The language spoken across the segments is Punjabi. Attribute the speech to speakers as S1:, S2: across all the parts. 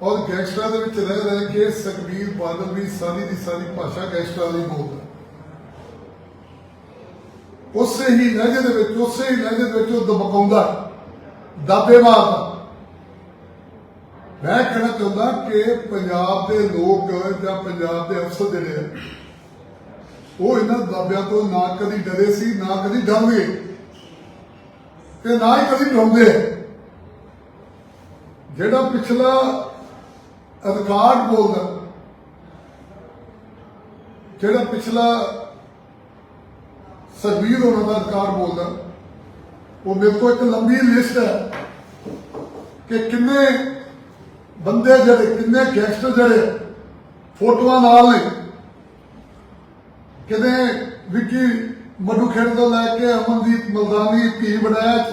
S1: ਔਰ ਗੈਂਗਸਟਰਾਂ ਦੇ ਵਿੱਚ ਰਹਿ ਰਹਿ ਕੇ ਸੁਖਬੀਰ ਬਾਦਲ ਵੀ ਸਾਰੀ ਦੀ ਸਾਰੀ ਭਾਸ਼ਾ ਗੈਂਗਸਟਰਾਂ ਦੀ ਬੋਲਦਾ ਉਸੇ ਹੀ ਲਹਿਜੇ ਦੇ ਵਿੱਚ, ਉਸੇ ਹੀ ਲਹਿਜੇ ਦੇ ਵਿੱਚ ਉਹ ਦਬਕਾਉਂਦਾ ਦਾਬੇ ਮਾਰਦਾ ਮੈਂ ਕਹਿਣਾ ਚਾਹੁੰਦਾ ਕਿ ਪੰਜਾਬ ਦੇ ਲੋਕ ਜਾਂ ਪੰਜਾਬ ਦੇ ਅਫਸਰ ਜਿਹੜੇ ਆ, ਉਹ ਇਹਨਾਂ ਦਾਬਿਆਂ ਤੋਂ ਨਾ ਕਦੀ ਡਰੇ ਸੀ, ਨਾ ਕਦੀ ਡਰਨਗੇ ਤੇ ਨਾ ਹੀ ਕਦੀ ਡਰਾਉਂਦੇ ਜਿਹੜਾ ਪਿਛਲਾ ਅਧਿਕਾਰ ਬੋਲਦਾ। ਜਿਹੜਾ ਪਿਛਲਾ ਸਰਵੀਰ ਉਹਨਾਂ ਦਾ ਅਧਿਕਾਰ ਬੋਲਦਾ, ਉਹ ਮੇਰੇ ਕੋਲ ਇੱਕ ਲੰਬੀ ਲਿਸਟ ਹੈ ਕਿ ਕਿੰਨੇ ਬੰਦੇ ਜਿਹੜੇ, ਕਿੰਨੇ ਗੈਂਗਸਟਰ ਜਿਹੜੇ ਫੋਟੋਆਂ ਨਾਲ ਨੇ। ਕਿਤੇ ਵਿੱਕੀ ਮੱਡੂ ਖੇਡ ਤੋਂ ਲੈ ਕੇ ਅਮਨਦੀਪ ਮਲਦਾਨੀ, ਧੀ ਬੜੈਚ,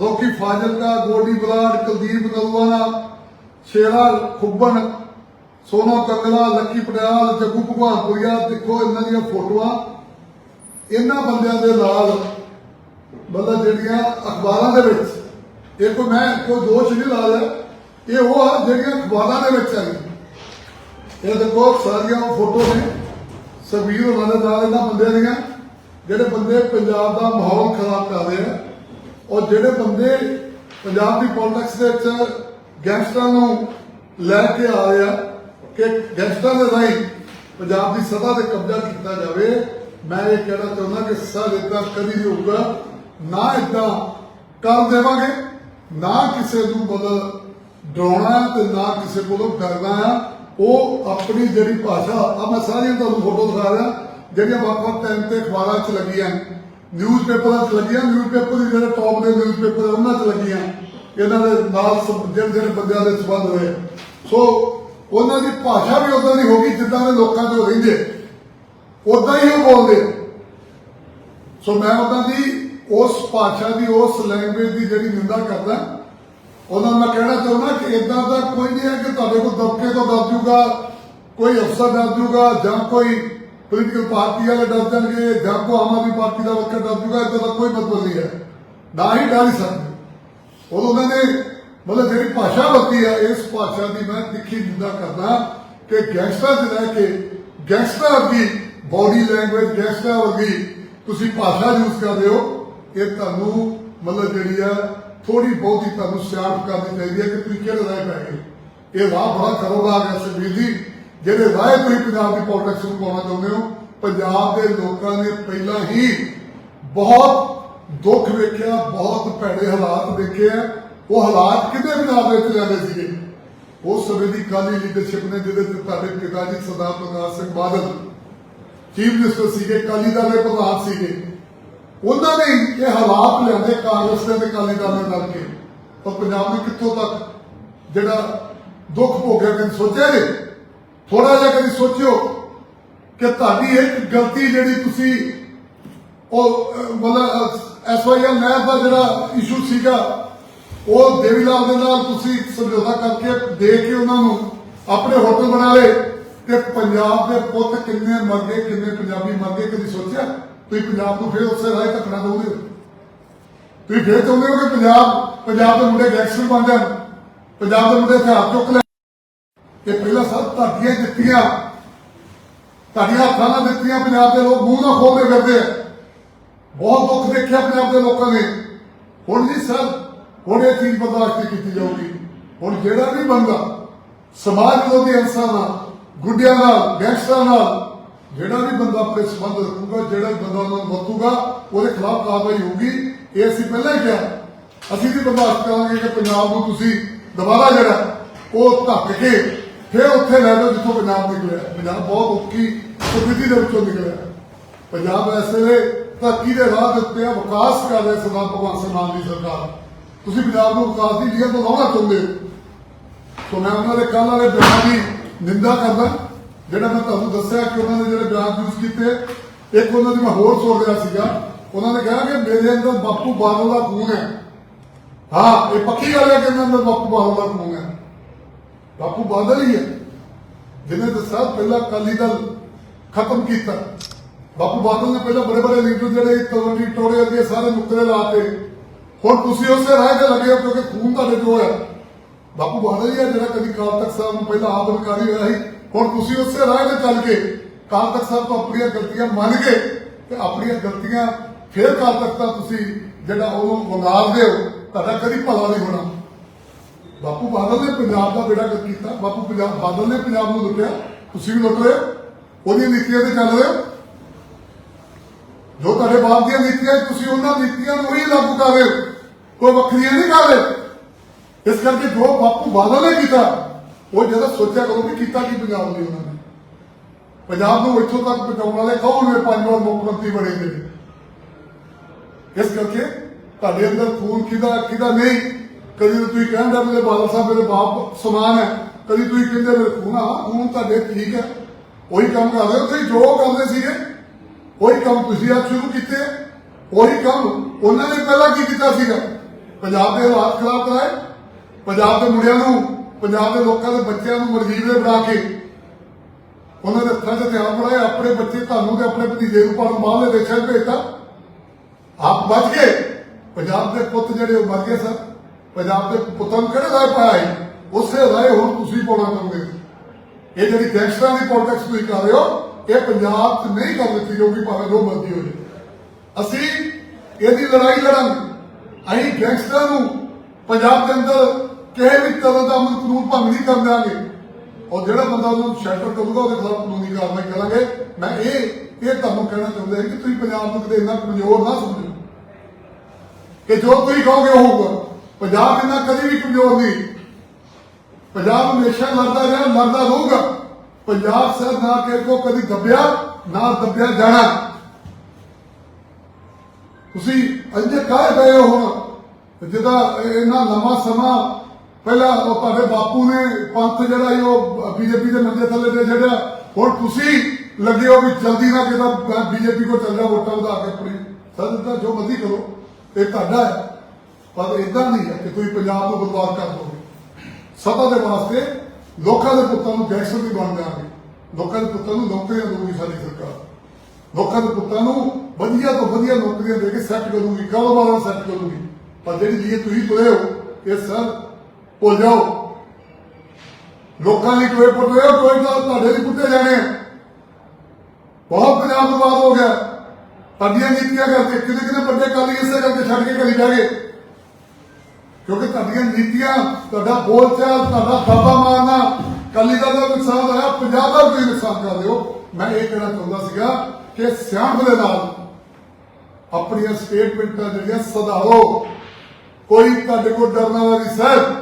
S1: ਰੋਕੀ ਫਾਜ਼ਿਲਕਾ, ਗੋਡੀ ਬਲਾਡ ਕੁਲਦੀਪ ਨਲਵਾਨਾ ਸ਼ੇਰਾ ਖੁੱਬਣ, ਸੋਨਾ ਕੰਗਲਾ ਲੱਕੀ ਪਟਿਆਲ, ਜੱਗੂ ਭਗਵਾਨਪੁਰੀਆ ਦੇਖੋ ਇਹਨਾਂ ਦੀਆਂ ਫੋਟੋਆਂ। ਇਹਨਾਂ ਬੰਦਿਆਂ ਦੇ ਨਾਲ, ਮਤਲਬ ਜਿਹੜੀਆਂ ਅਖਬਾਰਾਂ ਦੇ ਵਿੱਚ ਇਹ ਕੋਈ ਮੈਂ ਕੋਈ ਦੋਸ਼ ਨਹੀਂ ਲਾ ਰਿਹਾ ਇਹ ਉਹ ਆ ਜਿਹੜੀਆਂ ਅਖਬਾਰਾਂ ਦੇ ਵਿੱਚ ਆ। ਇਹ ਦੇਖੋ ਸਾਰੀਆਂ ਉਹ ਫੋਟੋ ਨੇ ਸਬੀਰ ਉਹਨਾਂ ਦੇ ਨਾਲ ਇਹਨਾਂ ਬੰਦਿਆਂ ਦੀਆਂ, ਜਿਹੜੇ ਬੰਦੇ ਪੰਜਾਬ ਦਾ ਮਾਹੌਲ ਖਰਾਬ ਕਰ ਰਹੇ ਆ, ਔਰ ਜਿਹੜੇ ਬੰਦੇ ਪੰਜਾਬ ਦੀ ਪੋਲਿਟਿਕਸ ਦੇ ਵਿੱਚ ਗੈਂਗਸਟਰਾਂ ਨੂੰ ਲੈ ਕੇ ਆ ਰਿਹਾ ਕਿ ਗੈਂਗਸਟਰਾਂ ਦੇ ਰਾਹੀਂ ਪੰਜਾਬ ਦੀ ਸਦਾ ਤੇ ਕਬਜ਼ਾ ਕੀਤਾ ਜਾਵੇ। ਮੈਂ ਇਹ ਕਹਿਣਾ ਚਾਹੁੰਦਾ ਕਿ ਸਰ ਇਦਾਂ ਕਦੀ ਨਹੀਂ ਹੋਊਗਾ। ਨਾ ਇਦਾਂ ਕਰ ਦੇਵਾਂਗੇ, ਨਾ ਕਿਸੇ ਨੂੰ ਮਤਲਬ ਡਰਾਉਣਾ ਤੇ ਨਾ ਕਿਸੇ ਕੋਲੋਂ ਡਰਨਾ ਆ ਉਹ ਆਪਣੀ ਜਿਹੜੀ ਭਾਸ਼ਾ ਆ ਮੈਂ ਸਾਰੀਆਂ ਤੁਹਾਨੂੰ ਫੋਟੋ ਦਿਖਾ ਰਿਹਾ, ਜਿਹੜੀਆਂ ਵੱਖ-ਵੱਖ ਟਾਈਮ ਤੇ ਅਖਬਾਰਾਂ 'ਚ ਲੱਗੀਆਂ। ਨਿਊਜ਼ਪੇਪਰਾਂ 'ਚ ਲੱਗੀਆਂ ਨਿਊਜ਼ਪੇਪਰ ਦੇ ਜਿਹੜੇ ਟੌਪ ਦੇ ਨਿਊਜ਼ਪੇਪਰ ਉਹਨਾਂ 'ਚ ਲੱਗੀਆਂ। ਇਹਨਾਂ ਦੇ ਨਾਲ ਜਿਹੜੇ ਜਿਹੜੇ ਬੰਦਿਆਂ ਦੇ ਸਬੰਧ ਹੋਏ। ਸੋ ਉਹਨਾਂ ਦੀ ਭਾਸ਼ਾ ਵੀ ਉਦਾਂ ਦੀ ਹੋ ਗਈ ਜਿੱਦਾਂ ਦੇ ਲੋਕਾਂ ਤੋਂ ਰਹਿੰਦੇ। ਉਦਾਂ ਹੀ ਉਹ ਬੋਲਦੇ। ਸੋ ਮੈਂ ਉਹਨਾਂ ਦੀ ਉਸ ਭਾਸ਼ਾ ਦੀ, ਉਸ ਲੈਂਗੁਏਜ ਦੀ ਜਿਹੜੀ ਨਿੰਦਾ ਕਰਦਾ, ਉਹਨਾਂ ਨੂੰ ਮੈਂ ਕਹਿਣਾ ਚਾਹੁੰਦਾ ਕਿ ਇਦਾਂ ਦਾ ਕੋਈ ਨਹੀਂ ਹੈ ਕਿ ਤੁਹਾਡੇ ਕੋਲ ਦਬਕੇ ਤੋਂ ਡਰ ਜੂਗਾ ਕੋਈ ਅਫਸਰ ਡਰ ਜੂਗਾ ਜਾਂ ਕੋਈ ਪੋਲੀਟੀਕਲ ਪਾਰਟੀ ਵਾਲੇ ਡਰ ਜਾਣਗੇ ਜਾਂ ਕੋਈ ਆਮ ਆਦਮੀ ਪਾਰਟੀ ਦਾ ਵਰਕਰ ਡਰ ਜੂਗਾ ਇਦਾਂ ਦਾ ਕੋਈ ਮਤਲਬ ਨਹੀਂ ਹੈ। ਨਾ ਹੀ ਡਰ ਹੀ ਸਕਦੇ। ਉਹ ਉਹਨਾਂ ਨੇ ਮਤਲਬ ਜਿਹੜੀ ਭਾਸ਼ਾ ਵਰਤੀ ਹੈ ਇਸ ਭਾਸ਼ਾ ਦੀ ਮੈਂ ਤਿੱਖੀ ਨਿੰਦਾ ਕਰਦਾ ਕਿ ਗੈਂਗਸਟਰ ਦੇ ਰਹਿ ਕੇ ਗੈਂਗਸਟਰ ਦੀ ਬਾਡੀ ਲੈਂਗੁਏਜ ਗੈਂਗਸਟਰ ਵਰਗੀ ਤੁਸੀਂ ਭਾਸ਼ਾ ਯੂਜ਼ ਕਰਦੇ ਹੋ, ਇਹ ਤੁਹਾਨੂੰ ਮਤਲਬ ਜਿਹੜੀ ਆ ਥੋੜੀ ਬਹੁਤੀ ਤੁਹਾਨੂੰ ਸਿਆਣਪ ਕਰਨੀ ਚਾਹੀਦੀ ਹੈ ਕਿ ਤੁਸੀਂ ਕਿਹੜੇ ਰਾਹ ਪੈ ਗਏ। ਇਹ ਰਾਹ ਬੜਾ ਖਤਰਨਾਕ ਹੈ ਸੁਖਬੀਰ ਜੀ। ਜਿਹੜੇ ਰਾਹ ਤੁਸੀਂ ਪੰਜਾਬ ਦੀ ਪੋਲਿਟਿਕਸ ਨੂੰ ਪਾਉਣਾ ਚਾਹੁੰਦੇ ਹੋ, ਪੰਜਾਬ ਦੇ ਲੋਕਾਂ ਨੇ ਪਹਿਲਾਂ ਹੀ ਬਹੁਤ ਦੁੱਖ ਵੇਖਿਆ, ਬਹੁਤ ਭੈੜੇ ਹਾਲਾਤ ਦੇਖੇ ਆ। ਉਹ ਹਾਲਾਤ ਕਿੰਨੇ ਪੰਜਾਬ ਦੇ ਵਿੱਚ ਲਿਆਂਦੇ ਸੀਗੇ? ਉਸ ਸਮੇਂ ਦੀ ਕਾਲੀ ਲੀਡਰਸ਼ਿਪ ਨੇ ਜਿਹਦੇ ਤੇ ਤੁਹਾਡੇ ਪਿਤਾ ਜੀ ਸਰਦਾਰ ਪ੍ਰਕਾਸ਼ ਸਿੰਘ ਬਾਦਲ ਚੀਫ ਮਿਨਿਸਟਰ ਸੀਗੇ, ਕਾਲੀ ਦਲ ਦੇ ਪ੍ਰਧਾਨ ਸੀਗੇ। ਉਹਨਾਂ ਨੇ ਇਹ ਹਾਲਾਤ ਲਿਆਂਦੇ, ਕਾਂਗਰਸ ਦੇ ਤੇ ਕਾਲੀ ਦਲ ਦੇ ਮਿਲ ਕੇ ਤਾਂ ਪੰਜਾਬ ਨੇ ਕਿੱਥੋਂ ਤੱਕ ਜਿਹੜਾ ਦੁੱਖ ਭੋਗਿਆ, ਕਦੇ ਸੋਚਿਆ ਨੇ ਥੋੜਾ ਜਿਹਾ ਕਦੀ ਸੋਚਿਓ ਕਿ ਤੁਹਾਡੀ ਇੱਕ ਗਲਤੀ ਜਿਹੜੀ ਤੁਸੀਂ ਉਹ ਮਤਲਬ ਐਸਵਾਈਐਲ ਨਹਿਰ ਦਾ ਜਿਹੜਾ ਇਸ਼ੂ ਸੀਗਾ, ਉਹ ਦੇਵੀ ਲਾਲ ਦੇ ਨਾਲ ਤੁਸੀਂ ਸਮਝੌਤਾ ਕਰਕੇ ਦੇ ਕੇ ਉਹਨਾਂ ਨੂੰ ਆਪਣੇ ਹੋਟਲ ਬਣਾ ਲਏ ਤੇ ਪੰਜਾਬ ਦੇ ਪੁੱਤ ਕਿੰਨੇ ਮਰ ਗਏ, ਕਿੰਨੇ ਪੰਜਾਬੀ ਮਰ ਗਏ, ਕਦੀ ਸੋਚਿਆ? ਤੁਸੀਂ ਪੰਜਾਬ ਨੂੰ ਫੇਰ ਉਸੇ ਰਾਹ ਧੱਕਣਾ ਚਾਹੁੰਦੇ ਹੋ? ਤੁਸੀਂ ਫੇਰ ਚਾਹੁੰਦੇ ਹੋ ਕਿ ਪੰਜਾਬ ਪੰਜਾਬ ਦੇ ਮੁੰਡੇ ਗੈਂਗਸਟਰ ਬਣ ਜਾਣ? ਪੰਜਾਬ ਦੇ ਮੁੰਡੇ ਹਥਿਆਰ ਚੁੱਕ ਲੈਣ? ਇਹ ਪਹਿਲਾਂ ਸਭ ਧਰਤੀਆਂ ਦਿੱਤੀਆਂ। ਤੁਹਾਡੀਆਂ ਹੱਥਾਂ ਨਾਲ ਦਿੱਤੀਆਂ, ਪੰਜਾਬ ਦੇ ਲੋਕ ਮੂੰਹ ਨਾਲ ਖੋਲਦੇ ਫਿਰਦੇ। ਆ ਬਹੁਤ ਦੁੱਖ ਦੇਖਿਆ ਪੰਜਾਬ ਦੇ ਲੋਕਾਂ ਨੇ। ਹੁਣ ਜੀ ਸਰ, ਹੁਣ ਇਹ ਚੀਜ਼ ਬਰਦਾਸ਼ਤ ਕੀਤੀ ਜਾਊਗੀ। ਹੁਣ ਜਿਹੜਾ ਵੀ ਬੰਦਾ ਸਮਾਜ ਵਿਰੋਧੀ ਅਨਸਰਾਂ ਨਾਲ, ਗੁੱਡਿਆਂ ਨਾਲ, ਗੈਂਗਸਟਰਾਂ ਨਾਲ ਜਿਹੜਾ ਵੀ ਬੰਦਾ ਆਪਣੇ ਸੰਬੰਧ ਰੱਖੂਗਾ, ਜਿਹੜਾ ਬੰਦਾ ਉਹਨਾਂ ਨੂੰ ਵਰਤੂਗਾ, ਉਹਦੇ ਖਿਲਾਫ ਕਾਰਵਾਈ ਹੋਊਗੀ, ਇਹ ਅਸੀਂ ਪਹਿਲਾਂ ਹੀ ਕਿਹਾ। ਅਸੀਂ ਵੀ ਬਰਦਾਸ਼ਤ ਕਰਾਂਗੇ ਕਿ ਪੰਜਾਬ ਨੂੰ ਤੁਸੀਂ ਦੁਬਾਰਾ ਜਿਹੜਾ ਉਹ ਧੱਕ ਕੇ ਫਿਰ ਉੱਥੇ ਲੈ ਜਾਓ ਜਿੱਥੋਂ ਪੰਜਾਬ ਨਿਕਲਿਆ। ਪੰਜਾਬ ਬਹੁਤ ਔਖੀ ਸਥਿਤੀ ਦੇ ਵਿੱਚੋਂ ਨਿਕਲਿਆ। ਪੰਜਾਬ ਐਸੇ ਧਰਤੀ ਦੇ ਰਾਹ ਦੇ ਉੱਤੇ ਆ, ਵਿਕਾਸ ਕਰ ਰਿਹਾ ਸਰਦਾਰ ਭਗਵੰਤ ਸਿੰਘ ਮਾਨ ਦੀ ਸਰਕਾਰ। ਤੁਸੀਂ ਪੰਜਾਬ ਨੂੰ ਵਿਕਾਸ ਦੀ ਲੀਹਾਂ ਤੋਂ ਲਾਉਣਾ ਚਾਹੁੰਦੇ ਸੋ ਮੈਂ ਉਹਨਾਂ ਦੇ ਕੱਲ੍ਹ ਵਾਲੇ ਬਿਆਨ ਦੀ ਨਿੰਦਾ ਕਰਦਾ ਜਿਹੜਾ ਮੈਂ ਤੁਹਾਨੂੰ ਦੱਸਿਆ ਕਿ ਉਹਨਾਂ ਨੇ ਜਿਹੜੇ ਬਿਆਨ ਯੂਜ਼ ਕੀਤੇ ਇੱਕ ਉਹਨਾਂ ਦੀ ਮੈਂ ਹੋਰ ਸੋਚ ਰਿਹਾ ਸੀਗਾ। ਉਹਨਾਂ ਨੇ ਕਿਹਾ ਕਿ ਮੇਰੇ ਅੰਦਰ ਬਾਪੂ ਬਾਦਲ ਦਾ ਖੂਨ ਹੈ। ਹਾਂ ਇਹ ਪੱਕੀ ਗੱਲ ਹੈ ਕਿ ਇਹਨਾਂ ਅੰਦਰ ਬਾਪੂ ਬਾਦਲ ਦਾ ਖੂਨ ਹੈ। ਬਾਪੂ ਬਾਦਲ ਹੀ ਹੈ। ਜਿਹਨੇ ਦੱਸਿਆ ਪਹਿਲਾਂ ਅਕਾਲੀ ਦਲ ਖਤਮ ਕੀਤਾ। ਬਾਪੂ ਬਾਦਲ ਨੇ ਪਹਿਲਾਂ ਬੜੇ ਬੜੇ ਲੀਡਰ ਜਿਹੜੇ ਤਲਵੰਡੀ ਟੋੜੇ ਦੇ ਸਾਰੇ ਨੁਕਰੇ ਲਾਤੇ। ਹੁਣ ਤੁਸੀਂ ਉਸੇ ਰਾਹ ਤੇ ਲੱਗੇ ਹੋ ਕਿਉਂਕਿ ਖੂਨ ਤੁਹਾਡੇ ਜੋ ਹੈ। ਬਾਪੂ ਬਾਦਲ ਹੀ ਜਿਹੜਾ ਕਦੀ ਕਾਲ ਤਖਤ ਸਾਹਿਬ ਨੂੰ ਪਹਿਲਾਂ ਆਪ ਅਧਿਕਾਰੀ ਹੋਇਆ ਸੀ। ਹੁਣ ਤੁਸੀਂ ਉਸੇ ਰਾਹ ਤੇ ਚੱਲ ਕੇ ਕਾਲ ਤਖਤ ਸਾਹਿਬ ਤੋਂ ਆਪਣੀਆਂ ਗਲਤੀਆਂ ਮੰਨ ਕੇ ਤੇ ਆਪਣੀਆਂ ਗਲਤੀਆਂ ਫੇਰ ਕਾਲ ਤਖਤ ਦਾ ਤੁਸੀਂ ਜਿਹੜਾ ਉਹਨੂੰ ਵੰਗਾਰਦੇ ਹੋ, ਤੁਹਾਡਾ ਕਦੀ ਭਲਾ ਨਹੀਂ ਹੋਣਾ। ਬਾਪੂ ਬਾਦਲ ਨੇ ਪੰਜਾਬ ਦਾ ਬੇੜਾ ਕੀਤਾ। ਬਾਪੂ ਪੰਜਾਬ ਬਾਦਲ ਨੇ ਪੰਜਾਬ ਨੂੰ ਲੁੱਟਿਆ। ਤੁਸੀਂ ਵੀ ਲੁੱਟ ਰਹੇ ਹੋ। ਉਹਦੀਆਂ ਨੀਤੀਆਂ ਤੇ ਚੱਲ ਰਹੇ ਹੋ। ਜੋ ਤੁਹਾਡੇ ਬਾਪ ਦੀਆਂ ਨੀਤੀਆਂ ਤੁਸੀਂ ਉਹਨਾਂ ਨੀਤੀਆਂ ਨੂੰ ਹੀ ਲਾਗੂ ਕਰ ਰਹੇ ਹੋ। ਕੋਈ ਵੱਖਰੀਆਂ ਨਹੀਂ ਕਰ ਰਹੇ। ਇਸ ਕਰਕੇ ਜੋ ਬਾਪੂ ਬਾਦਲ ਨੇ ਕੀਤਾ, ਉਹ ਜਦੋਂ ਸੋਚਿਆ ਕਰੋ ਕਿ ਕੀਤਾ ਕੀ ਪੰਜਾਬ ਨੇ ਉਹਨਾਂ ਨੇ। ਪੰਜਾਬ ਨੂੰ ਇੱਥੋਂ ਤੱਕ ਪਹੁੰਚਾਉਣ ਵਾਲੇ ਕੌਣ ਨੇ? ਪੰਜ ਵਾਰ ਮੁੱਖ ਮੰਤਰੀ ਬਣੇ ਨੇ। ਇਸ ਕਰਕੇ ਤੁਹਾਡੇ ਅੰਦਰ ਖੂਨ ਕਿਹਦਾ ਕਿਹਦਾ ਨਹੀਂ। ਕਦੀ ਤਾਂ ਤੁਸੀਂ ਕਹਿੰਦੇ ਮੇਰੇ ਬਾਦਲ ਸਾਹਿਬ, ਮੇਰੇ ਬਾਪ ਸਮਾਨ ਹੈ। ਕਦੀ ਤੁਸੀਂ ਕਹਿੰਦੇ ਮੇਰੇ ਖੂਨ ਆ ਖੂਨ ਤੁਹਾਡੇ ਠੀਕ ਹੈ। ਉਹੀ ਕੰਮ ਕਰ ਰਹੇ ਹੋ। ਤੁਸੀਂ ਜੋ ਕਰਦੇ ਸੀਗੇ ਉਹੀ ਕੰਮ ਤੁਸੀਂ ਅੱਜ ਸ਼ੁਰੂ ਕੀਤੇ, ਉਹੀ ਕੰਮ ਉਹਨਾਂ ਨੇ ਪਹਿਲਾਂ ਕੀ ਕੀਤਾ ਸੀਗਾ? ਪੰਜਾਬ ਦੇ ਹਾਲਾਤ ਖਰਾਬ ਕਰਾਏ, ਪੰਜਾਬ ਦੇ ਮੁੰਡਿਆਂ ਨੂੰ, ਪੰਜਾਬ ਦੇ ਲੋਕਾਂ ਦੇ ਬੱਚਿਆਂ ਨੂੰ ਮਰਜ਼ੀ ਬਣਾ ਕੇ ਉਹਨਾਂ ਦੇ ਹੱਥਾਂ 'ਚ ਹਥਿਆਰ ਬਣਾਏ ਆਪਣੇ ਬੱਚੇ ਤੁਹਾਨੂੰ ਤੇ ਆਪਣੇ ਭਤੀਜੇ ਨੂੰ ਪੜਨ ਬਾਹਰਲੇ ਦੇਸ਼ਾਂ 'ਚ ਭੇਜਤਾ। ਆਪ ਬਚ ਗਏ। ਪੰਜਾਬ ਦੇ ਪੁੱਤ ਜਿਹੜੇ ਉਹ ਮਰ ਗਏ ਸਨ। ਪੰਜਾਬ ਦੇ ਪੁੱਤਾਂ ਨੂੰ ਕਿਹੜੇ ਰਾਹ ਪਾਇਆ ਹੈ ਉਸੇ ਰਾਹ ਹੁਣ ਤੁਸੀਂ ਪਾਉਣਾ ਚਾਹੁੰਦੇ ਇਹ ਜਿਹੜੀ ਗੈਂਗਸਟਰਾਂ ਦੀ ਪੋਲਿਟਿਕਸ ਤੁਸੀਂ ਕਰ ਰਹੇ ਹੋ ਇਹ ਪੰਜਾਬ 'ਚ ਨਹੀਂ ਕਰ ਦਿੱਤੀ ਜਾਊਗੀ ਭਾਵੇਂ ਜੋ ਮਰਜ਼ੀ ਹੋ ਜਾਵੇ। ਅਸੀਂ ਇਹਦੀ ਲੜਾਈ ਲੜਾਂਗੇ। ਅਸੀਂ ਗੈਂਗਸਟਰਾਂ ਨੂੰ ਪੰਜਾਬ ਦੇ ਅੰਦਰ ਕਿਸੇ ਵੀ ਤਰ੍ਹਾਂ ਦਾ ਅਮਨ ਕਾਨੂੰਨ ਭੰਗ ਨਹੀਂ ਕਰਨ ਦਿਆਂਗੇ। ਔਰ ਜਿਹੜਾ ਬੰਦਾ ਉਹਨੂੰ ਸ਼ੈਲਟਰ ਕਰੂਗਾ, ਉਹਦੇ ਖਿਲਾਫ ਕਾਨੂੰਨੀ ਕਾਰਵਾਈ ਕਰਾਂਗੇ। ਮੈਂ ਇਹ ਇਹ ਤੁਹਾਨੂੰ ਕਹਿਣਾ ਚਾਹੁੰਦਾ ਹਾਂ ਕਿ ਤੁਸੀਂ ਪੰਜਾਬ ਨੂੰ ਕਦੇ ਇੰਨਾ ਕਮਜ਼ੋਰ ਨਾ ਸਮਝੋ। ਕਿ ਜੋ ਤੁਸੀਂ ਕਹੋਗੇ ਉਹ ਹੋਊਗਾ। ਪੰਜਾਬ ਇੰਨਾ ਕਦੇ ਵੀ ਕਮਜ਼ੋਰ ਨਹੀਂ। ਪੰਜਾਬ ਹਮੇਸ਼ਾ ਲੜਦਾ ਰਿਹਾ, ਲੜਦਾ ਰਹੂਗਾ। ਪੰਜਾਬ ਸਰ ਨਾ ਕੋ ਕਦੀ ਦੱਬਿਆ, ਨਾ ਦੱਬਿਆ ਜਾਣਾ। ਤੁਸੀਂ ਅੰਜੇ ਕਾਹ ਪਏ ਹੋ ਜਿਹਦਾ ਇਹਨਾਂ ਲੰਮਾ ਸਮਾਂ ਪਹਿਲਾਂ ਉਹ ਤੁਹਾਡੇ ਬਾਪੂ ਨੇ ਪੰਥ ਜਿਹੜਾ ਸੀ, ਉਹ ਬੀਜੇਪੀ ਦੇ ਮੰਜੇ ਥੱਲੇ ਦੇ ਛੱਡਿਆ। ਹੁਣ ਤੁਸੀਂ ਲੱਗੇ ਹੋ ਵੀ ਜਲਦੀ ਨਾ ਕਿਤਾ ਬੀਜੇਪੀ ਕੋ ਚੱਲ ਜਾ, ਵੋਟਾਂ ਵਧਾ ਕੇ ਆਪਣੀ ਸਰ ਜੋ ਮਰਜ਼ੀ ਕਰੋ। ਇਹ ਤੁਹਾਡਾ ਹੈ। ਪਰ ਇਦਾਂ ਨਹੀਂ ਹੈ ਕਿ ਤੁਸੀਂ ਪੰਜਾਬ ਨੂੰ ਬਰਬਾਦ ਕਰ ਦੋਗੇ। ਸਭਾ ਦੇ ਵਾਸਤੇ ਲੋਕਾਂ ਦੇ ਪੁੱਤਾਂ ਨੂੰ ਗੈਂਗਸਟਰ ਨਹੀਂ ਬਣ ਜਾਣਗੇ। ਲੋਕਾਂ ਦੇ ਪੁੱਤਾਂ ਨੂੰ ਨੌਕਰੀਆਂ ਦੇਊਗੀ ਸਾਡੀ ਸਰਕਾਰ। ਲੋਕਾਂ ਦੇ ਪੁੱਤਾਂ ਨੂੰ ਵਧੀਆ ਤੋਂ ਵਧੀਆ ਨੌਕਰੀਆਂ ਦੇ ਕੇ ਸੈੱਟ ਕਰੂਗੀ ਕਾਰੋਬਾਰਾਂ ਸੈੱਟ ਕਰੂਗੀ। ਪਰ ਜਿਹੜੀ ਲਈ ਤੁਸੀਂ ਤੁਰੇ ਹੋ, ਇਹ ਸਰ ਭੁੱਲ ਜਾਓ। ਲੋਕਾਂ ਲਈ ਕੋਈ ਪੁੱਟ ਰਹੇ ਹੋ ਕੋਈ ਤਾਂ ਤੁਹਾਡੇ ਲਈ ਪੁੱਟੇ ਜਾਣੇ ਬਹੁਤ ਪੰਜਾਬ ਬਰਬਾਦ ਹੋ ਗਿਆ। ਤੁਹਾਡੀਆਂ ਨੀਤੀਆਂ ਕਰਕੇ ਕਿਤੇ ਕਿਤੇ ਵੱਡੇ ਕਾਲੀ ਇਸੇ ਕਰਕੇ ਛੱਡ ਕੇ ਘਰੀ ਜਾ ਗਏ। ਕਿਉਂਕਿ ਤੁਹਾਡੀਆਂ ਨੀਤੀਆਂ, ਤੁਹਾਡਾ ਬੋਲਚਾਲ ਤੁਹਾਡਾ ਦਾਬਾ ਮਾਰਨਾ ਕਾਲੀ ਦਾ ਤਾਂ ਨੁਕਸਾਨ ਹੋਇਆ ਪੰਜਾਬ ਦਾ ਵੀ ਨੁਕਸਾਨ ਕਰ ਦਿਓ ਮੈਂ ਇਹ ਕਹਿਣਾ ਚਾਹੁੰਦਾ ਸੀਗਾ ਕਿ ਸਿਆਣਪ ਦੇ ਨਾਲ ਆਪਣੀਆਂ ਸਟੇਟਮੈਂਟਾਂ ਜਿਹੜੀਆਂ ਸੁਧਾਰੋ। ਕੋਈ ਤੁਹਾਡੇ ਕੋਲ ਡਰਨਾ ਵਾਲਾ ਨਹੀਂ, ਸਰ।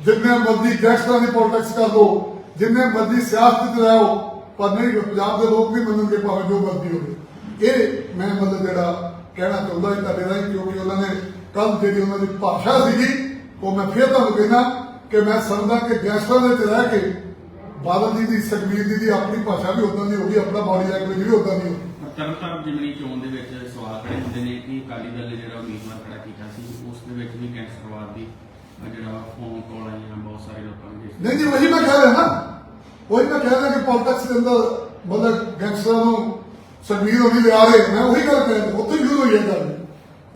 S1: ਜਿੰਨੇ ਮਰਜ਼ੀ ਗੈਂਗਸਟਰਾਂ ਦੀ ਪੋਲਿਟਿਕਸ ਕਰ ਲੋ ਜਿੰਨੇ ਮਰਜ਼ੀ ਸਿਆਸਤ 'ਚ ਰਹੋ, ਪਰ ਨਹੀਂ, ਪੰਜਾਬ ਦੇ ਲੋਕ ਵੀ ਮੰਨਣਗੇ ਭਾਵੇਂ ਜੋ ਮਰਜ਼ੀ ਹੋਵੇ। ਇਹ ਮੈਂ ਮਤਲਬ ਜਿਹੜਾ ਕਹਿਣਾ ਚਾਹੁੰਦਾ ਤੁਹਾਡੇ ਰਾਹੀਂ, ਕਿਉਂਕਿ ਉਹਨਾਂ ਨੇ ਕੱਲ ਜਿਹੜੀ ਉਹਨਾਂ ਦੀ ਭਾਸ਼ਾ ਸੀਗੀ ਉਹ ਮੈਂ ਫੇਰ ਤੁਹਾਨੂੰ ਕਹਿਣਾ ਕਿ ਮੈਂ ਸਮਝਦਾ ਕਿ ਗੈਂਗਸਟਰਾਂ ਦੇ ਵਿੱਚ ਰਹਿ ਕੇ ਬਾਦਲ ਜੀ ਦੀ ਸੁਖਬੀਰ ਜੀ ਦੀ ਆਪਣੀ ਭਾਸ਼ਾ ਵੀ ਉਦਾਂ ਦੀ ਹੋਗੀ ਆਪਣਾ ਬਾਡੀ ਲੈਂਗੁਏਜ ਵੀ ਉਦਾਂ ਦੀ
S2: ਤਰਨਤਾਰਨ ਜਿਮਨੀ ਚੋਣ ਦੇ ਵਿੱਚ ਸਵਾਲ ਖੜੇ ਹੁੰਦੇ ਨੇ ਕਿ ਅਕਾਲੀ ਦਲ ਨੇ ਜਿਹੜਾ ਉਮੀਦਵਾਰ ਖੜਾ ਕੀਤਾ ਸੀ ਉਸ ਦੇ ਵਿੱਚ ਵੀ ਗੈਂਗਸਟਰਵਾਦ ਦੀ ਜਿਹੜਾ ਫੋਨ ਕਾਲ ਆਈਆਂ ਬਹੁਤ ਸਾਰੇ ਲੋਕਾਂ ਨੂੰ ਜਿਸ-
S1: ਨਹੀਂ ਜੀ ਵਹੀ ਮੈਂ ਕਹਿ ਰਿਹਾ ਨਾ ਉਹੀ ਮੈਂ ਕਹਿ ਰਿਹਾ ਕਿ ਪੋਲਿਟਿਕਸ ਦੇ ਅੰਦਰ ਮਤਲਬ ਗੈਂਗਸਟਰਾਂ ਨੂੰ ਸਰਵੀਰ ਹੋਣੀ ਲਿਆ ਰਹੇ ਮੈਂ ਉਹੀ ਗੱਲ ਕਹਿ ਰਿਹਾ ਉੱਥੇ ਸ਼ੁਰੂ ਹੋਈ ਹੈ ਗੱਲ।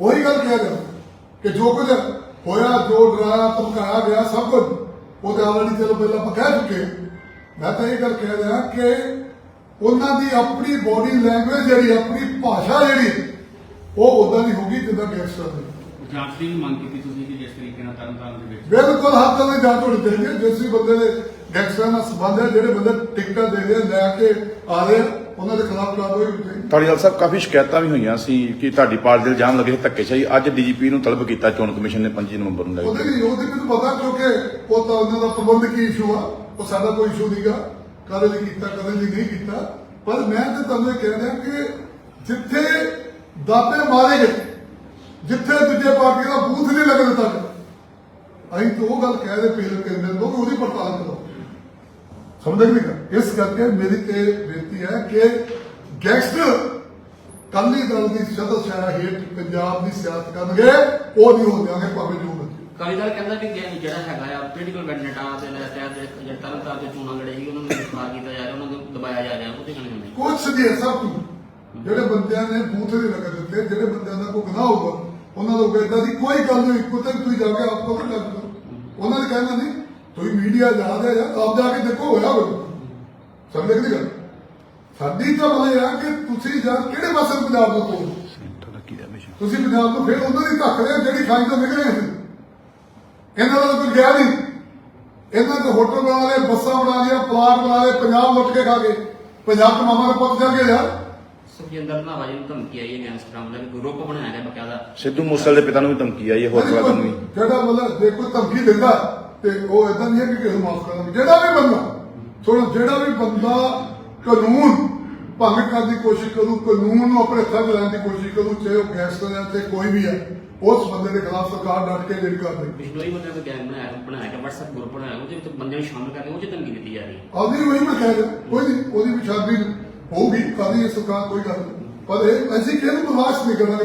S1: ਉਹੀ ਗੱਲ ਕਹਿ ਰਿਹਾ। ਕਿ ਜੋ ਕੁਝ ਹੋਇਆ ਜੋ ਡਰਾਇਆ ਧਮਕਾਇਆ ਗਿਆ ਸਭ ਕੁਝ ਉਹਦੇ ਆਲਰੇਡੀ ਚਲੋ ਪਹਿਲਾਂ ਆਪਾਂ ਕਹਿ ਚੁੱਕੇ। ਮੈਂ ਤਾਂ ਇਹ ਗੱਲ ਕਹਿ ਰਿਹਾ ਕਿ ਉਹਨਾਂ ਦੀ ਆਪਣੀ ਬੋਡੀ ਲੈਂਗੁਏਜ ਜਿਹੜੀ ਆਪਣੀ ਭਾਸ਼ਾ ਜਿਹੜੀ ਉਹ ਉਦਾਂ ਦੀ ਹੋਗੀ ਜਿੱਦਾਂ ਗੈਂਗਸਟਰ ਦੀ
S2: ਜਾਂਚ ਦੀ ਵੀ ਮੰਗ ਕੀਤੀ ਤੁਸੀਂ ਕਿ ਜਿਸ ਤਰੀਕੇ ਨਾਲ ਤਰਨਤਾਰਨ ਦੇ ਵਿੱਚ
S1: ਬਿਲਕੁਲ ਤਰ੍ਹਾਂ ਦੀ ਜਾਂਚ ਹੋਣੀ ਚਾਹੀਦੀ ਹੈ ਜਿਸ ਵੀ ਬੰਦੇ ਦੇ ਗੈਂਗਸਟਰਾਂ ਨਾਲ ਸੰਬੰਧ ਹੈ ਜਿਹੜੇ ਬੰਦੇ ਟਿਕਟਾਂ ਦੇ ਰਹੇ ਲੈ ਕੇ ਆ ਰਹੇ ਉਹਨਾਂ ਦੇ ਖਿਲਾਫ ਕਾਰਵਾਈ ਹੋਣੀ ਚਾਹੀਦੀ
S3: ਧਾਲੀਵਾਲ ਸਾਹਿਬ ਕਾਫੀ ਸ਼ਿਕਾਇਤਾਂ ਵੀ ਹੋਈਆਂ ਸੀ ਕਿ ਤੁਹਾਡੀ ਪਾਰਟੀ ਦੇ ਇਲਜ਼ਾਮ ਲੱਗੇ ਧੱਕੇਸ਼ਾਹੀ ਅੱਜ ਡੀਜੀਪੀ ਨੂੰ ਤਲਬ ਕੀਤਾ ਚੋਣ ਕਮਿਸ਼ਨ ਨੇ 25 ਨਵੰਬਰ ਨੂੰ
S1: ਉਹਦੇ ਲਈ ਉਹਦੇ ਮੈਨੂੰ ਪਤਾ ਕਿਉਂਕਿ ਉਹ ਤਾਂ ਉਹਨਾਂ ਦਾ ਪ੍ਰਬੰਧਕੀ ਇਸ਼ੂ ਆ ਉਹ ਸਾਡਾ ਕੋਈ ਇਸ਼ੂ ਨਹੀਂਗਾ ਕਦੇ ਲਈ ਕੀਤਾ ਕਦੇ ਲਈ ਨਹੀਂ ਕੀਤਾ। ਪਰ ਮੈਂ ਤੇ ਤੁਹਾਨੂੰ ਇਹ ਕਹਿ ਰਿਹਾ ਕਿ ਜਿੱਥੇ ਦਾਤੇ ਮਾਰੇ ਗਏ ਜਿੱਥੇ ਦੂਜੇ ਪਾਰਟੀ ਦਾ ਬੂਥ ਨਹੀਂ ਲੱਗਣ ਤੱਕ ਅਸੀਂ ਤਾਂ ਉਹ ਗੱਲ ਕਹਿ ਰਹੇ ਪੇਲ ਕੇਂਦਰ ਨੂੰ ਕਿ ਉਹਦੀ ਪੜਤਾਲ ਕਰੋ। ਸਮਝ ਨਹੀਂ ਗਾ। ਇਸ ਕਰਕੇ ਮੇਰੀ ਤੇ ਬੇਨਤੀ ਹੈ ਕਿ ਗੈਂਗਸਟਰ ਕੱਲੀ ਦਲ ਦੀ ਸਦਸ ਸ਼ਾਹ ਹੇਠ ਪੰਜਾਬ ਦੀ ਸਿਆਸਤ ਕਰਨਗੇ ਉਹ ਨਹੀਂ ਹੋ ਜਾਣਗੇ ਭਾਵੇਂ ਜੋ ਮਰਜ਼ੀ।
S4: ਕਾਲੀ ਦਲ ਕਹਿੰਦਾ ਕਿ ਗਿਆਨੀ ਜਿਹੜਾ ਹੈਗਾ ਆ ਪੋਲੀਟੀਕਲ ਕੈਂਡੀਡੇਟਾਂ ਦੇ ਲੈ ਤਹਿਤ ਜਿਹੜੇ ਤਰਨਤਾਰਨ ਦੇ ਚੋਣਾਂ ਲੜੇ ਸੀ ਉਹਨਾਂ ਨੂੰ ਗ੍ਰਿਫਤਾਰ ਕੀਤਾ ਜਾ ਰਿਹਾ ਉਹਨਾਂ ਨੂੰ ਦਬਾਇਆ ਜਾ ਰਿਹਾ ਉਹਦੇ ਕਹਿਣੇ ਹੁੰਦੇ
S1: ਕੁਛ ਨਹੀਂ ਸਭ ਕੁਝ ਜਿਹੜੇ ਬੰਦਿਆਂ ਨੇ ਬੂਥ ਨਹੀਂ ਲਗਾ ਦਿੱਤੇ ਜਿਹੜੇ ਬੰਦਿਆਂ ਦਾ ਕੋਈ ਗੁਨਾਹ ਹੋਊਗਾ ਉਹਨਾਂ ਦਾ ਇਦਾਂ ਦੀ ਕੋਈ ਗੱਲ ਨਹੀਂ ਕੁੱਤੇ ਤੁਸੀਂ ਜਾ ਕੇ ਆਪ ਕੋਲ ਲੱਗ ਉਹਨਾਂ ਨੇ ਕਹਿਣਾ ਨਹੀਂ। ਤੁਸੀਂ ਮੀਡੀਆ ਜਾ ਰਿਹਾ ਯਾਰ ਆਪ ਜਾ ਕੇ ਦੇਖੋ ਹੋਇਆ ਹੋਵੇ ਸਮਝ ਗਏ ਗੱਲ? ਸਾਡੀ ਤਾਂ ਬਲੇ ਆ ਕਿ ਤੁਸੀਂ ਯਾਰ ਕਿਹੜੇ ਪਾਸੇ ਪੰਜਾਬ ਤੋਂ ਤੋੜ ਤੁਸੀਂ ਪੰਜਾਬ ਤੋਂ ਫਿਰ ਉਹਨਾਂ ਦੀ ਧੱਕ ਰਹੇ ਜਿਹੜੀ ਖਾਈ ਤੋਂ ਨਿਕਲੇ ਸੀ ਇਹਨਾਂ ਦਾ ਕੋਈ ਗਿਆ ਨਹੀਂ। ਇਹਨਾਂ ਦੇ ਹੋਟਲ ਬਣਾ ਲਏ ਬੱਸਾਂ ਬਣਾ ਲਈਆਂ ਪਲਾਟ ਬਣਾ ਲਏ ਪੰਜਾਬ ਲੁੱਟ ਕੇ ਖਾ ਗਏ। ਪੰਜਾਬ ਤੋਂ ਮਾਮਾ ਦਾ ਪੁੱਤ ਜਾ ਕੇ ਯਾਰ।
S4: ਸੁਖਜਿੰਦਰ ਰੰਧਾਵਾ ਜੀ ਨੂੰ ਧਮਕੀ ਆਈ ਹੈ ਗੈਂਗਸਟਰਾਂ ਵੱਲੋਂ ਕਿ ਗਰੁੱਪ ਬਣਾਇਆ ਗਿਆ ਬਕਾਇਦਾ।
S3: ਸਿੱਧੂ ਮੂਸਲ ਦੇ ਪਿਤਾ ਨੂੰ ਵੀ ਧਮਕੀ ਆਈ ਹੈ ਹੋਰ ਤਰ੍ਹਾਂ ਨੂੰ ਵੀ।
S1: ਜਿਹੜਾ ਮਤਲਬ ਜੇ ਕੋਈ ਧਮਕੀ ਦਿੰਦਾ ਤੇ ਉਹ ਇਦਾਂ ਨਹੀਂ ਹੈ ਕਿ ਕਿਸੇ ਨੂੰ ਮਾਫ ਕਰਨਾ ਜਿਹੜਾ ਵੀ ਬੰਦਾ ਸੁਣੋ ਜਿਹੜਾ ਵੀ ਬੰਦਾ ਕਾਨੂੰਨ ਭੰਗ ਕਰਨ ਦੀ ਕੋਸ਼ਿਸ਼ ਕਰੂ ਕਾਨੂੰਨ ਨੂੰ ਆਪਣੇ ਹੱਥਾਂ ਲੈਣ ਦੀ ਕੋਸ਼ਿਸ਼ ਕਰੂ ਚਾਹੇ ਉਹ ਗੈਂਗਸਟਰ ਹੈ ਤੇ ਕੋਈ ਵੀ ਹੈ ਉਸ ਬੰਦੇ ਦੇ ਖਿਲਾਫ ਸਰਕਾਰ ਡਟ ਕੇ ਜਿਹੜੀ ਕਰਦੀ
S4: ਬਿਸ਼ਨੋਈ ਬੰਦੇ ਦਾ ਗੈਂਗ ਬਣਾਇਆ ਬਣਾਇਆ ਗਿਆ WhatsApp ਗਰੁੱਪ ਬਣਾਇਆ ਉਹਦੇ ਵਿੱਚ ਬੰਦੇ ਨੂੰ ਸ਼ਾਮਲ ਕਰਕੇ ਉਹ 'ਚ ਧਮਕੀ ਦਿੱਤੀ ਜਾ ਰਹੀ ਹੈ।
S1: ਆਉਂਦੀ ਵਹੀ ਮੈਂ ਕਹਿ ਰਿਹਾ ਕੋਈ ਨਹੀਂ ਉਹਦੀ ਵੀ ਸ਼ਾਦੀ ਹੋਊਗੀ ਕਾਦੀ ਇਹ ਸਰਕਾਰ ਕੋਈ ਗੱਲ ਪਰ ਇਹ ਅਸੀਂ ਕਿਹਨੂੰ ਬਰਦਾਸ਼ਤ ਨਹੀਂ ਕਰਾਂਗੇ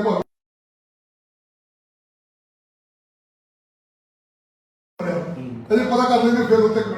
S1: ਭਾਵੇਂ ਅਜੇ ਪਤਾ